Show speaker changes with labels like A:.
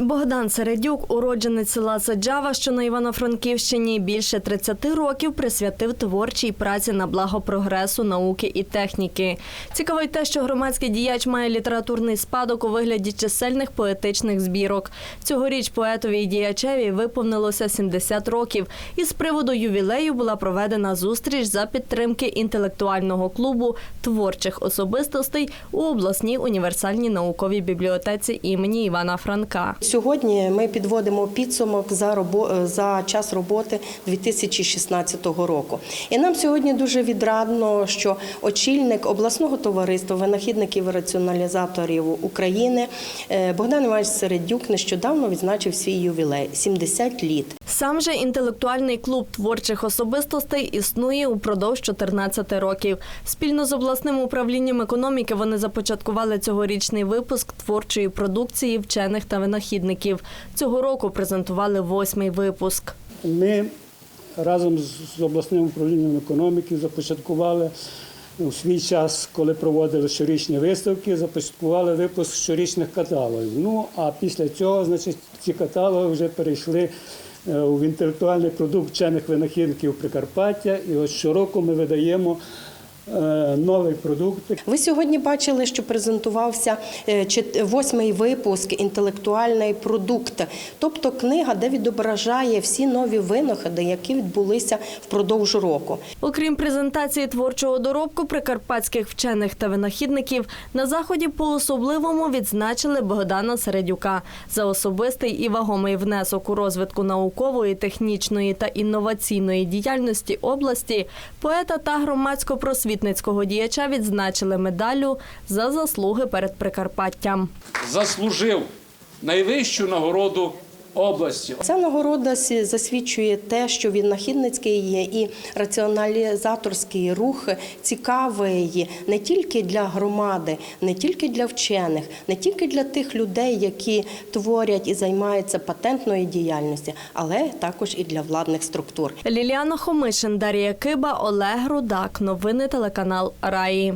A: Богдан Середюк, уродженець села Саджава, що на Івано-Франківщині, більше 30 років присвятив творчій праці на благо прогресу, науки і техніки. Цікаво й те, що громадський діяч має літературний спадок у вигляді чисельних поетичних збірок. Цьогоріч поетові і діячеві виповнилося 70 років. І з приводу ювілею була проведена зустріч за підтримки інтелектуального клубу творчих особистостей у обласній універсальній науковій бібліотеці імені Івана Франка.
B: Сьогодні ми підводимо підсумок за робо- за час роботи 2016 року. І нам сьогодні дуже відрадно, що очільник обласного товариства винахідників і раціоналізаторів України е, Богдан Іванович Середюк нещодавно відзначив свій ювілей 70 літ.
A: Сам же інтелектуальний клуб творчих особистостей існує упродовж 14 років. Спільно з обласним управлінням економіки вони започаткували цьогорічний випуск творчої продукції вчених та винахідників. Цього року презентували восьмий випуск.
C: Ми разом з- обласним управлінням економіки започаткували у свій час, коли проводили щорічні виставки, започаткували випуск щорічних каталогів. Ну а після цього, значить, ці каталоги вже перейшли в інтелектуальний продукт вчених винахідників Прикарпаття. І ось щороку ми видаємо е, новий продукт.
B: Ви сьогодні бачили, що презентувався е, восьмий випуск інтелектуальний продукт, тобто книга, де відображає всі нові винаходи, які відбулися впродовж року.
A: Окрім презентації творчого доробку прикарпатських вчених та винахідників, на заході по-особливому відзначили Богдана Середюка за особистий і вагомий внесок у розвитку наукової, технічної та інноваційної діяльності області. Поета та громадсько-просвітницького діяча відзначили медаллю за заслуги перед Прикарпаттям.
D: заслужив найвищу нагороду області.
B: Ця нагорода засвідчує те, що винахідницький і раціоналізаторський рух цікавий не тільки для громади, не тільки для вчених, не тільки для тих людей, які творять і займаються патентною діяльністю, але також і для владних структур.
A: Ліліана Хомишин, Дар'я Киба, Олег Рудак. Новини телеканал Раї.